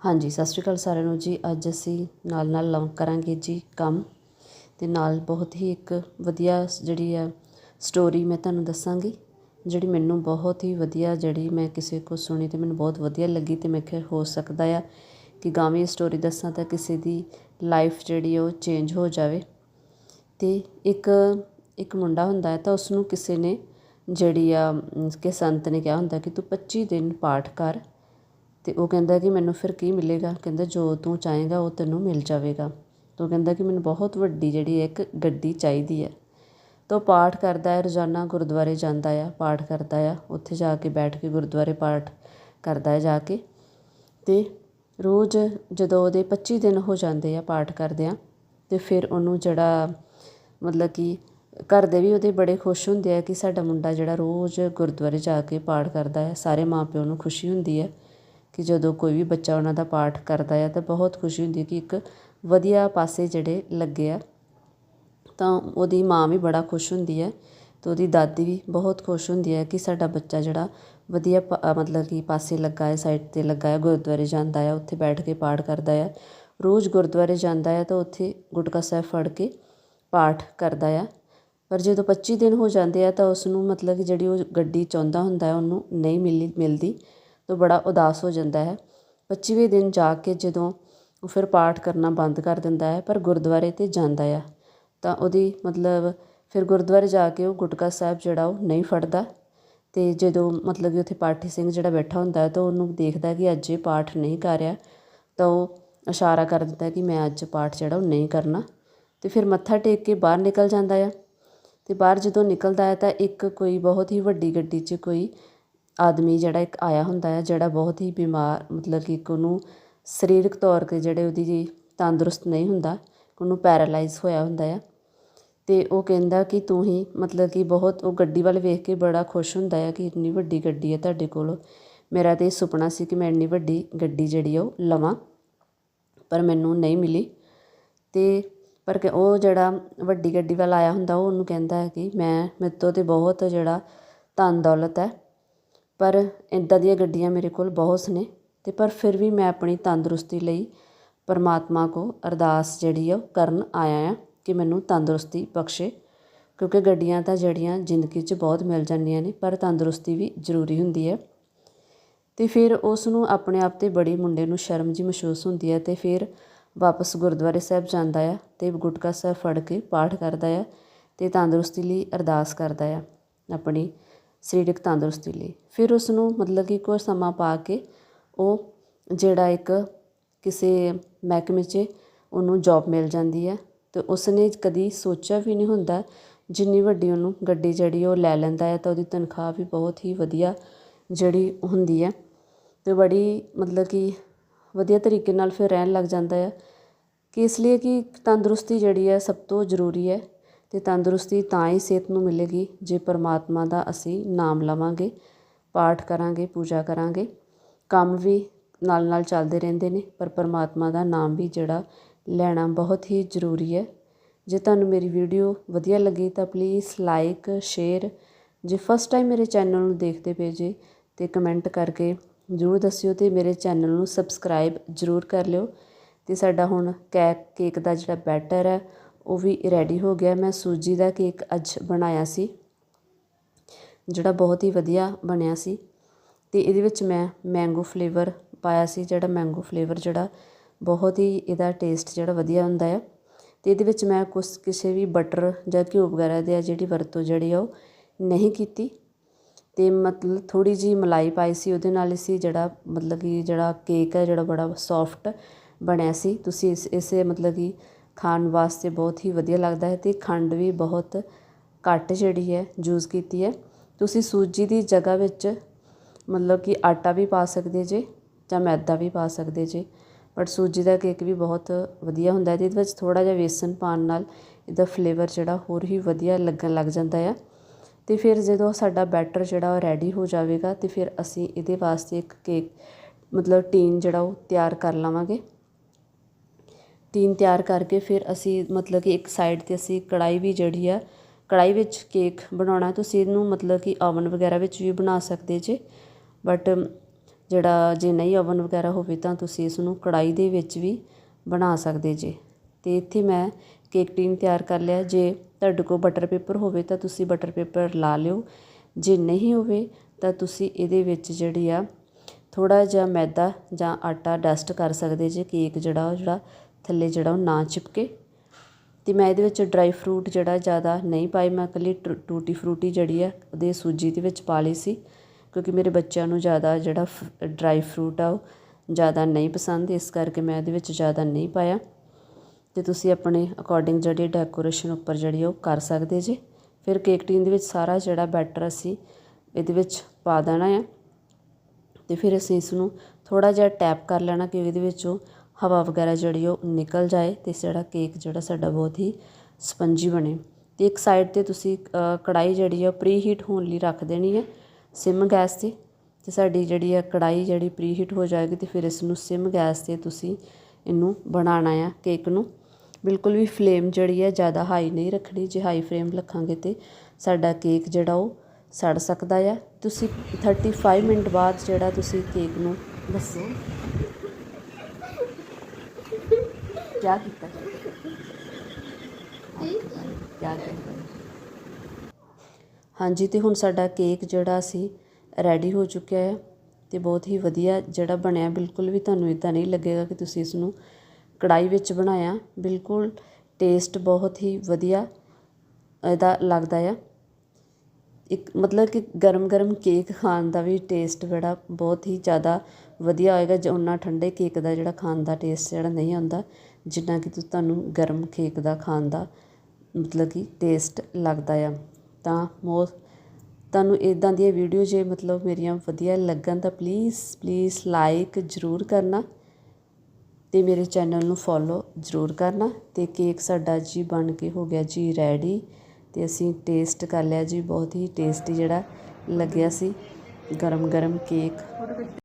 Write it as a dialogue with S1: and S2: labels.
S1: ਹਾਂਜੀ, ਸਤਿ ਸ਼੍ਰੀ ਅਕਾਲ ਸਾਰਿਆਂ ਨੂੰ ਜੀ। ਅੱਜ ਅਸੀਂ ਨਾਲ ਨਾਲ ਲਵ ਕਰਾਂਗੇ ਜੀ ਕੰਮ ਅਤੇ ਨਾਲ ਬਹੁਤ ਹੀ ਇੱਕ ਵਧੀਆ ਜਿਹੜੀ ਆ ਸਟੋਰੀ ਮੈਂ ਤੁਹਾਨੂੰ ਦੱਸਾਂਗੀ, ਜਿਹੜੀ ਮੈਨੂੰ ਬਹੁਤ ਹੀ ਵਧੀਆ ਜਿਹੜੀ ਮੈਂ ਕਿਸੇ ਕੋਲ ਸੁਣੀ ਅਤੇ ਮੈਨੂੰ ਬਹੁਤ ਵਧੀਆ ਲੱਗੀ ਅਤੇ ਮੈਂ ਕਿਹਾ ਹੋ ਸਕਦਾ ਆ ਕਿ ਗਾਵੇਂ ਸਟੋਰੀ ਦੱਸਾਂ ਤਾਂ ਕਿਸੇ ਦੀ ਲਾਈਫ ਜਿਹੜੀ ਉਹ ਚੇਂਜ ਹੋ ਜਾਵੇ। ਅਤੇ ਇੱਕ ਇੱਕ ਮੁੰਡਾ ਹੁੰਦਾ ਹੈ ਤਾਂ ਉਸ ਨੂੰ ਕਿਸੇ ਨੇ ਜਿਹੜੀ ਆ ਕਿ ਸੰਤ ਨੇ ਕਿਹਾ ਹੁੰਦਾ ਕਿ ਤੂੰ 25 ਦਿਨ ਪਾਠ ਕਰ ਅਤੇ ਉਹ ਕਹਿੰਦਾ ਕਿ ਮੈਨੂੰ ਫਿਰ ਕੀ ਮਿਲੇਗਾ? ਕਹਿੰਦਾ, ਜੋ ਤੂੰ ਚਾਹੇਗਾ ਉਹ ਤੈਨੂੰ ਮਿਲ ਜਾਵੇਗਾ। ਤਾਂ ਉਹ ਕਹਿੰਦਾ ਕਿ ਮੈਨੂੰ ਬਹੁਤ ਵੱਡੀ ਜਿਹੜੀ ਇੱਕ ਗੱਡੀ ਚਾਹੀਦੀ ਹੈ। ਤਾਂ ਉਹ ਪਾਠ ਕਰਦਾ ਹੈ, ਰੋਜ਼ਾਨਾ ਗੁਰਦੁਆਰੇ ਜਾਂਦਾ ਆ, ਪਾਠ ਕਰਦਾ ਆ। ਉੱਥੇ ਜਾ ਕੇ ਬੈਠ ਕੇ ਗੁਰਦੁਆਰੇ ਪਾਠ ਕਰਦਾ ਹੈ ਜਾ ਕੇ। ਅਤੇ ਰੋਜ਼ ਜਦੋਂ ਉਹਦੇ 25 ਦਿਨ ਹੋ ਜਾਂਦੇ ਆ ਪਾਠ ਕਰਦਿਆਂ ਅਤੇ ਫਿਰ ਉਹਨੂੰ ਜਿਹੜਾ ਮਤਲਬ ਕਿ ਘਰ ਦੇ ਵੀ ਉਹਦੇ ਬੜੇ ਖੁਸ਼ ਹੁੰਦੇ ਆ ਕਿ ਸਾਡਾ ਮੁੰਡਾ ਜਿਹੜਾ ਰੋਜ਼ ਗੁਰਦੁਆਰੇ ਜਾ ਕੇ ਪਾਠ ਕਰਦਾ ਹੈ, ਸਾਰੇ ਮਾਂ ਪਿਓ ਨੂੰ ਖੁਸ਼ੀ ਹੁੰਦੀ ਹੈ। ਕਿ ਜਦੋਂ ਕੋਈ ਵੀ ਬੱਚਾ ਉਹਨਾਂ ਦਾ ਪਾਠ ਕਰਦਾ ਆ ਤਾਂ ਬਹੁਤ ਖੁਸ਼ੀ ਹੁੰਦੀ ਕਿ ਇੱਕ ਵਧੀਆ ਪਾਸੇ ਜਿਹੜੇ ਲੱਗੇ ਆ, ਤਾਂ ਉਹਦੀ ਮਾਂ ਵੀ ਬੜਾ ਖੁਸ਼ ਹੁੰਦੀ ਹੈ ਅਤੇ ਉਹਦੀ ਦਾਦੀ ਵੀ ਬਹੁਤ ਖੁਸ਼ ਹੁੰਦੀ ਹੈ ਕਿ ਸਾਡਾ ਬੱਚਾ ਜਿਹੜਾ ਵਧੀਆ ਮਤਲਬ ਕਿ ਪਾਸੇ ਲੱਗਾ ਹੈ ਸਾਈਡ 'ਤੇ ਲੱਗਾ ਹੈ, ਗੁਰਦੁਆਰੇ ਜਾਂਦਾ ਹੈ ਉੱਥੇ ਬੈਠ ਕੇ ਪਾਠ ਕਰਦਾ ਹੈ ਰੋਜ਼ ਗੁਰਦੁਆਰੇ ਜਾਂਦਾ ਹੈ ਤਾਂ ਉੱਥੇ ਗੁਟਕਾ ਸਾਹਿਬ ਫੜ ਕੇ ਪਾਠ ਕਰਦਾ ਆ। ਪਰ ਜਦੋਂ 25 ਦਿਨ ਹੋ ਜਾਂਦੇ ਆ ਤਾਂ ਉਸ ਨੂੰ ਮਤਲਬ ਕਿ ਜਿਹੜੀ ਉਹ ਗੱਡੀ ਚਾਹੁੰਦਾ ਹੁੰਦਾ ਉਹਨੂੰ ਨਹੀਂ ਮਿਲੀ, ਮਿਲਦੀ। ਤੋਂ ਬੜਾ ਉਦਾਸ ਹੋ ਜਾਂਦਾ ਹੈ। 25ਵੇਂ ਦਿਨ ਜਾ ਕੇ ਜਦੋਂ ਉਹ ਫਿਰ ਪਾਠ ਕਰਨਾ ਬੰਦ ਕਰ ਦਿੰਦਾ ਹੈ ਪਰ ਗੁਰਦੁਆਰੇ 'ਤੇ ਜਾਂਦਾ ਆ, ਤਾਂ ਉਹਦੀ ਮਤਲਬ ਫਿਰ ਗੁਰਦੁਆਰੇ ਜਾ ਕੇ ਉਹ ਗੁਟਕਾ ਸਾਹਿਬ ਜਿਹੜਾ ਉਹ ਨਹੀਂ ਫੜਦਾ ਅਤੇ ਜਦੋਂ ਮਤਲਬ ਕਿ ਉੱਥੇ ਪਾਠੀ ਸਿੰਘ ਜਿਹੜਾ ਬੈਠਾ ਹੁੰਦਾ ਹੈ ਤਾਂ ਉਹਨੂੰ ਦੇਖਦਾ ਕਿ ਅੱਜ ਇਹ ਪਾਠ ਨਹੀਂ ਕਰ ਰਿਹਾ, ਤਾਂ ਉਹ ਇਸ਼ਾਰਾ ਕਰ ਦਿੰਦਾ ਕਿ ਮੈਂ ਅੱਜ ਪਾਠ ਜਿਹੜਾ ਉਹ ਨਹੀਂ ਕਰਨਾ। ਅਤੇ ਫਿਰ ਮੱਥਾ ਟੇਕ ਕੇ ਬਾਹਰ ਨਿਕਲ ਜਾਂਦਾ ਆ ਅਤੇ ਬਾਹਰ ਜਦੋਂ ਨਿਕਲਦਾ ਹੈ ਤਾਂ ਇੱਕ ਕੋਈ ਬਹੁਤ ਹੀ ਵੱਡੀ ਗੱਡੀ 'ਚ ਕੋਈ ਆਦਮੀ ਜਿਹੜਾ ਇੱਕ ਆਇਆ ਹੁੰਦਾ ਹੈ, ਜਿਹੜਾ ਬਹੁਤ ਹੀ ਬਿਮਾਰ, ਮਤਲਬ ਕਿ ਇੱਕ ਉਹਨੂੰ ਸਰੀਰਕ ਤੌਰ 'ਤੇ ਜਿਹੜੇ ਉਹਦੀ ਤੰਦਰੁਸਤ ਨਹੀਂ ਹੁੰਦਾ ਉਹਨੂੰ ਪੈਰਾਲਾਈਜ਼ ਹੋਇਆ ਹੁੰਦਾ ਆ। ਅਤੇ ਉਹ ਕਹਿੰਦਾ ਕਿ ਤੂੰ ਹੀ, ਮਤਲਬ ਕਿ ਬਹੁਤ, ਉਹ ਗੱਡੀ ਵੱਲ ਵੇਖ ਕੇ ਬੜਾ ਖੁਸ਼ ਹੁੰਦਾ ਆ ਕਿ ਇੰਨੀ ਵੱਡੀ ਗੱਡੀ ਹੈ ਤੁਹਾਡੇ ਕੋਲ। ਮੇਰਾ ਤਾਂ ਇਹ ਸੁਪਨਾ ਸੀ ਕਿ ਮੈਂ ਇੰਨੀ ਵੱਡੀ ਗੱਡੀ ਜਿਹੜੀ ਉਹ ਲਵਾਂ, ਪਰ ਮੈਨੂੰ ਨਹੀਂ ਮਿਲੀ। ਅਤੇ ਪਰ ਕਿ ਉਹ ਜਿਹੜਾ ਵੱਡੀ ਗੱਡੀ ਵੱਲ ਆਇਆ ਹੁੰਦਾ, ਉਹ ਉਹਨੂੰ ਕਹਿੰਦਾ ਹੈ ਕਿ ਮੈਂ, ਮੇਰੇ ਤੋਂ ਤਾਂ ਬਹੁਤ ਜਿਹੜਾ ਧਨ ਦੌਲਤ ਹੈ ਪਰ ਇੱਦਾਂ ਦੀਆਂ ਗੱਡੀਆਂ ਮੇਰੇ ਕੋਲ ਬਹੁਤ ਨੇ ਅਤੇ ਪਰ ਫਿਰ ਵੀ ਮੈਂ ਆਪਣੀ ਤੰਦਰੁਸਤੀ ਲਈ ਪਰਮਾਤਮਾ ਕੋਲ ਅਰਦਾਸ ਜਿਹੜੀ ਆ ਉਹ ਕਰਨ ਆਇਆ ਆ ਕਿ ਮੈਨੂੰ ਤੰਦਰੁਸਤੀ ਬਖਸ਼ੇ, ਕਿਉਂਕਿ ਗੱਡੀਆਂ ਤਾਂ ਜਿਹੜੀਆਂ ਜ਼ਿੰਦਗੀ 'ਚ ਬਹੁਤ ਮਿਲ ਜਾਂਦੀਆਂ ਨੇ, ਪਰ ਤੰਦਰੁਸਤੀ ਵੀ ਜ਼ਰੂਰੀ ਹੁੰਦੀ ਹੈ। ਅਤੇ ਫਿਰ ਉਸ ਨੂੰ ਆਪਣੇ ਆਪ 'ਤੇ ਬੜੀ ਮੁੰਡੇ ਨੂੰ ਸ਼ਰਮ ਜੀ ਮਹਿਸੂਸ ਹੁੰਦੀ ਹੈ ਅਤੇ ਫਿਰ ਵਾਪਸ ਗੁਰਦੁਆਰੇ ਸਾਹਿਬ ਜਾਂਦਾ ਆ ਅਤੇ ਗੁਟਕਾ ਸਾਹਿਬ ਫੜ ਕੇ ਪਾਠ ਕਰਦਾ ਆ ਅਤੇ ਤੰਦਰੁਸਤੀ ਲਈ ਅਰਦਾਸ ਕਰਦਾ ਆ ਆਪਣੀ ਸਰੀਰਕ ਤੰਦਰੁਸਤੀ ਲਈ। ਫਿਰ ਉਸ ਨੂੰ ਮਤਲਬ ਕਿ ਕੁਝ ਸਮਾਂ ਪਾ ਕੇ ਉਹ ਜਿਹੜਾ ਇੱਕ ਕਿਸੇ ਮਹਿਕਮੇ 'ਚ ਉਹਨੂੰ ਜੋਬ ਮਿਲ ਜਾਂਦੀ ਹੈ ਅਤੇ ਉਸਨੇ ਕਦੀ ਸੋਚਿਆ ਵੀ ਨਹੀਂ ਹੁੰਦਾ ਜਿੰਨੀ ਵੱਡੀ ਉਹਨੂੰ ਗੱਡੀ ਜਿਹੜੀ ਉਹ ਲੈ ਲੈਂਦਾ ਹੈ ਤਾਂ ਉਹਦੀ ਤਨਖਾਹ ਵੀ ਬਹੁਤ ਹੀ ਵਧੀਆ ਜਿਹੜੀ ਹੁੰਦੀ ਹੈ ਅਤੇ ਬੜੀ ਮਤਲਬ ਕਿ ਵਧੀਆ ਤਰੀਕੇ ਨਾਲ ਫਿਰ ਰਹਿਣ ਲੱਗ ਜਾਂਦਾ ਹੈ ਕਿ ਇਸ ਲਈ ਕਿ ਤੰਦਰੁਸਤੀ ਜਿਹੜੀ ਹੈ ਸਭ ਤੋਂ ਜ਼ਰੂਰੀ ਹੈ ਅਤੇ ਤੰਦਰੁਸਤੀ ਤਾਂ ਹੀ ਸਿਹਤ ਨੂੰ ਮਿਲੇਗੀ ਜੇ ਪਰਮਾਤਮਾ ਦਾ ਅਸੀਂ ਨਾਮ ਲਵਾਂਗੇ, ਪਾਠ ਕਰਾਂਗੇ, ਪੂਜਾ ਕਰਾਂਗੇ। ਕੰਮ ਵੀ ਨਾਲ ਨਾਲ ਚੱਲਦੇ ਰਹਿੰਦੇ ਨੇ, ਪਰ ਪਰਮਾਤਮਾ ਦਾ ਨਾਮ ਵੀ ਜਿਹੜਾ ਲੈਣਾ ਬਹੁਤ ਹੀ ਜ਼ਰੂਰੀ ਹੈ। ਜੇ ਤੁਹਾਨੂੰ ਮੇਰੀ ਵੀਡੀਓ ਵਧੀਆ ਲੱਗੀ ਤਾਂ ਪਲੀਜ਼ ਲਾਈਕ ਸ਼ੇਅਰ ਜੇ ਫਸਟ ਟਾਈਮ ਮੇਰੇ ਚੈਨਲ ਨੂੰ ਦੇਖਦੇ ਪਏ ਜੇ ਤੇ ਕਮੈਂਟ ਕਰਕੇ ਜ਼ਰੂਰ ਦੱਸਿਓ ਤੇ ਮੇਰੇ ਚੈਨਲ ਨੂੰ ਸਬਸਕ੍ਰਾਈਬ ਜ਼ਰੂਰ ਕਰ ਲਿਓ। ਤੇ ਸਾਡਾ ਹੁਣ ਕੈਕ ਕੇਕ ਦਾ ਜਿਹੜਾ ਬੈਟਰ ਹੈ ਉਹ ਵੀ ਰੈਡੀ ਹੋ ਗਿਆ। ਮੈਂ ਸੂਜੀ ਦਾ ਕੇਕ ਅੱਜ ਬਣਾਇਆ ਸੀ, ਜਿਹੜਾ ਬਹੁਤ ਹੀ ਵਧੀਆ ਬਣਿਆ ਸੀ। ਅਤੇ ਇਹਦੇ ਵਿੱਚ ਮੈਂ ਮੈਂਗੋ ਫਲੇਵਰ ਪਾਇਆ ਸੀ, ਜਿਹੜਾ ਮੈਂਗੋ ਫਲੇਵਰ ਜਿਹੜਾ ਬਹੁਤ ਹੀ ਇਹਦਾ ਟੇਸਟ ਜਿਹੜਾ ਵਧੀਆ ਹੁੰਦਾ ਹੈ ਅਤੇ ਇਹਦੇ ਵਿੱਚ ਮੈਂ ਕੁਛ ਕਿਸੇ ਵੀ ਬਟਰ ਜਾਂ ਘਿਓ ਵਗੈਰਾ ਦੇ ਜਿਹੜੀ ਵਰਤੋਂ ਜਿਹੜੀ ਆ ਉਹ ਨਹੀਂ ਕੀਤੀ। ਅਤੇ ਮਤਲਬ ਥੋੜ੍ਹੀ ਜਿਹੀ ਮਲਾਈ ਪਾਈ ਸੀ, ਉਹਦੇ ਨਾਲ ਅਸੀਂ ਜਿਹੜਾ ਮਤਲਬ ਕਿ ਜਿਹੜਾ ਕੇਕ ਹੈ ਜਿਹੜਾ ਬੜਾ ਸੋਫਟ ਬਣਿਆ ਸੀ। ਤੁਸੀਂ ਇਸ, ਇਸੇ ਮਤਲਬ ਕਿ ਖਾਣ ਵਾਸਤੇ ਬਹੁਤ ਹੀ ਵਧੀਆ ਲੱਗਦਾ ਹੈ ਅਤੇ ਖੰਡ ਵੀ ਬਹੁਤ ਘੱਟ ਜਿਹੜੀ ਹੈ ਯੂਜ਼ ਕੀਤੀ ਹੈ। ਤੁਸੀਂ ਸੂਜੀ ਦੀ ਜਗ੍ਹਾ ਵਿੱਚ ਮਤਲਬ ਕਿ ਆਟਾ ਵੀ ਪਾ ਸਕਦੇ ਜੇ ਜਾਂ ਮੈਦਾ ਵੀ ਪਾ ਸਕਦੇ ਜੇ ਬਟ ਸੂਜੀ ਦਾ ਕੇਕ ਵੀ ਬਹੁਤ ਵਧੀਆ ਹੁੰਦਾ ਹੈ। ਇਹਦੇ ਵਿੱਚ ਥੋੜ੍ਹਾ ਜਿਹਾ ਵੇਸਣ ਪਾਉਣ ਨਾਲ ਇਹਦਾ ਫਲੇਵਰ ਜਿਹੜਾ ਹੋਰ ਹੀ ਵਧੀਆ ਲੱਗਣ ਲੱਗ ਜਾਂਦਾ ਆ ਅਤੇ ਫਿਰ ਜਦੋਂ ਸਾਡਾ ਬੈਟਰ ਜਿਹੜਾ ਉਹ ਰੈਡੀ ਹੋ ਜਾਵੇਗਾ ਅਤੇ ਫਿਰ ਅਸੀਂ ਇਹਦੇ ਵਾਸਤੇ ਇੱਕ ਕੇਕ ਮਤਲਬ ਟੀਨ ਜਿਹੜਾ ਉਹ ਤਿਆਰ ਕਰ ਲਵਾਂਗੇ। ਟੀਨ ਤਿਆਰ ਕਰਕੇ ਫਿਰ ਅਸੀਂ ਮਤਲਬ ਕਿ ਇੱਕ ਸਾਈਡ 'ਤੇ ਅਸੀਂ ਕੜਾਹੀ ਵੀ ਜਿਹੜੀ ਆ, ਕੜਾਹੀ ਵਿੱਚ ਕੇਕ ਬਣਾਉਣਾ, ਤੁਸੀਂ ਇਹਨੂੰ ਮਤਲਬ ਕਿ ਓਵਨ ਵਗੈਰਾ ਵਿੱਚ ਵੀ ਬਣਾ ਸਕਦੇ ਜੇ। ਬਟ ਜਿਹੜਾ ਜੇ ਨਹੀਂ ਓਵਨ ਵਗੈਰਾ ਹੋਵੇ ਤਾਂ ਤੁਸੀਂ ਇਸ ਨੂੰ ਕੜਾਈ ਦੇ ਵਿੱਚ ਵੀ ਬਣਾ ਸਕਦੇ ਜੇ। ਅਤੇ ਇੱਥੇ ਮੈਂ ਕੇਕ ਟੀਨ ਤਿਆਰ ਕਰ ਲਿਆ। ਜੇ ਤੁਹਾਡੇ ਕੋਲ ਬਟਰ ਪੇਪਰ ਹੋਵੇ ਤਾਂ ਤੁਸੀਂ ਬਟਰ ਪੇਪਰ ਲਾ ਲਿਓ। ਜੇ ਨਹੀਂ ਹੋਵੇ ਤਾਂ ਤੁਸੀਂ ਇਹਦੇ ਵਿੱਚ ਜਿਹੜੀ ਆ, ਥੋੜ੍ਹਾ ਜਿਹਾ ਮੈਦਾ ਜਾਂ ਆਟਾ ਡਸਟ ਕਰ ਸਕਦੇ ਜੇ ਕੇਕ ਜਿਹੜਾ ਉਹ ਜਿਹੜਾ ਥੱਲੇ ਜਿਹੜਾ ਉਹ ਨਾ ਚਿਪਕੇ। ਅਤੇ ਮੈਂ ਇਹਦੇ ਵਿੱਚ ਡਰਾਈ ਫਰੂਟ ਜਿਹੜਾ ਜ਼ਿਆਦਾ ਨਹੀਂ ਪਾਈ, ਮੈਂ ਇਕੱਲੀ ਟੂ, ਟੂਟੀ ਫਰੂਟੀ ਜਿਹੜੀ ਆ, ਉਹਦੇ ਸੂਜੀ ਦੇ ਵਿੱਚ ਪਾ ਲਈ ਸੀ। ਕਿਉਂਕਿ ਮੇਰੇ ਬੱਚਿਆਂ ਨੂੰ ਜ਼ਿਆਦਾ ਜਿਹੜਾ ਡਰਾਈ ਫਰੂਟ ਆ ਉਹ ਜ਼ਿਆਦਾ ਨਹੀਂ ਪਸੰਦ, ਇਸ ਕਰਕੇ ਮੈਂ ਇਹਦੇ ਵਿੱਚ ਜ਼ਿਆਦਾ ਨਹੀਂ ਪਾਇਆ। ਅਤੇ ਤੁਸੀਂ ਆਪਣੇ ਅਕੋਰਡਿੰਗ ਜਿਹੜੀ ਡੈਕੋਰੇਸ਼ਨ ਉੱਪਰ ਜਿਹੜੀ ਉਹ ਕਰ ਸਕਦੇ ਜੇ। ਫਿਰ ਕੇਕ ਟੀਨ ਦੇ ਵਿੱਚ ਸਾਰਾ ਜਿਹੜਾ ਬੈਟਰ ਅਸੀਂ ਇਹਦੇ ਵਿੱਚ ਪਾ ਦੇਣਾ ਆ। ਅਤੇ ਫਿਰ ਅਸੀਂ ਇਸ ਨੂੰ ਥੋੜ੍ਹਾ ਜਿਹਾ ਟੈਪ ਕਰ ਲੈਣਾ ਕਿ ਇਹਦੇ ਵਿੱਚ ਉਹ ਹਵਾ ਵਗੈਰਾ ਜਿਹੜੀ ਉਹ ਨਿਕਲ ਜਾਏ ਅਤੇ ਜਿਹੜਾ ਕੇਕ ਜਿਹੜਾ ਸਾਡਾ ਬਹੁਤ ਹੀ ਸਪੰਜੀ ਬਣੇ। ਅਤੇ ਇੱਕ ਸਾਈਡ 'ਤੇ ਤੁਸੀਂ ਅ, ਕੜਾਈ ਜਿਹੜੀ ਆ ਪ੍ਰੀ ਹੀਟ ਹੋਣ ਲਈ ਰੱਖ ਦੇਣੀ ਹੈ ਸਿਮ ਗੈਸ 'ਤੇ। ਅਤੇ ਸਾਡੀ ਜਿਹੜੀ ਆ ਕੜਾਈ ਜਿਹੜੀ ਪ੍ਰੀ ਹੀਟ ਹੋ ਜਾਏਗੀ ਅਤੇ ਫਿਰ ਇਸ ਨੂੰ ਸਿਮ ਗੈਸ 'ਤੇ ਤੁਸੀਂ ਇਹਨੂੰ ਬਣਾਉਣਾ ਆ ਕੇਕ ਨੂੰ। ਬਿਲਕੁਲ ਵੀ ਫਲੇਮ ਜਿਹੜੀ ਹੈ ਜ਼ਿਆਦਾ ਹਾਈ ਨਹੀਂ ਰੱਖਣੀ ਜੇ ਹਾਈ ਫਲੇਮ ਰੱਖਾਂਗੇ ਤਾਂ ਸਾਡਾ ਕੇਕ ਜਿਹੜਾ ਉਹ ਸੜ ਸਕਦਾ ਆ। ਤੁਸੀਂ 35 ਮਿੰਟ ਬਾਅਦ ਜਿਹੜਾ ਤੁਸੀਂ ਕੇਕ ਨੂੰ ਦੱਸੋ। ਕੀ ਕੀਤਾ? ਕੀ ਕੀਤਾ? ਹਾਂਜੀ, ਤੇ ਹੁਣ ਸਾਡਾ ਕੇਕ ਜਿਹੜਾ ਸੀ ਰੈਡੀ ਹੋ ਚੁੱਕਿਆ ਹੈ ਤੇ ਬਹੁਤ ਹੀ ਵਧੀਆ ਜਿਹੜਾ ਬਣਿਆ। ਬਿਲਕੁਲ ਵੀ ਤੁਹਾਨੂੰ ਇਦਾਂ ਨਹੀਂ ਲੱਗੇਗਾ ਕਿ ਤੁਸੀਂ ਇਸ ਨੂੰ ਕੜਾਈ ਵਿੱਚ ਬਣਾਇਆ। ਬਿਲਕੁਲ ਟੇਸਟ ਬਹੁਤ ਹੀ ਵਧੀਆ ਇਹਦਾ ਲੱਗਦਾ ਆ। ਇੱਕ ਮਤਲਬ ਕਿ ਗਰਮ ਗਰਮ ਕੇਕ ਖਾਣ ਦਾ ਵੀ ਟੇਸਟ ਬੜਾ ਬਹੁਤ ਹੀ ਜ਼ਿਆਦਾ ਵਧੀਆ ਹੋਏਗਾ, ਜੇ ਉਹਨਾਂ ਠੰਡੇ ਕੇਕ ਦਾ ਜਿਹੜਾ ਖਾਣ ਦਾ ਟੇਸਟ ਜਿਹੜਾ ਨਹੀਂ ਆਉਂਦਾ ਜਿੰਨਾ ਕਿ ਤੁਹਾਨੂੰ ਗਰਮ ਕੇਕ ਦਾ ਖਾਣ ਦਾ ਮਤਲਬ ਕਿ ਟੇਸਟ ਲੱਗਦਾ ਆ। ਤਾਂ ਮੋ, ਤੁਹਾਨੂੰ ਇੱਦਾਂ ਦੀਆਂ ਵੀਡੀਓ ਜੇ ਮਤਲਬ ਮੇਰੀਆਂ ਵਧੀਆ ਲੱਗਣ ਤਾਂ ਪਲੀਜ਼ ਪਲੀਜ਼ ਲਾਈਕ ਜ਼ਰੂਰ ਕਰਨਾ ਅਤੇ ਮੇਰੇ ਚੈਨਲ ਨੂੰ ਫੋਲੋ ਜ਼ਰੂਰ ਕਰਨਾ ਅਤੇ ਕੇਕ ਸਾਡਾ ਜੀ ਬਣ ਕੇ ਹੋ ਗਿਆ ਜੀ ਰੈਡੀ ਅਤੇ ਅਸੀਂ ਟੇਸਟ ਕਰ ਲਿਆ ਜੀ, ਬਹੁਤ ਹੀ ਟੇਸਟੀ ਜਿਹੜਾ ਲੱਗਿਆ ਸੀ। ਗਰਮ ਗਰਮ ਕੇਕ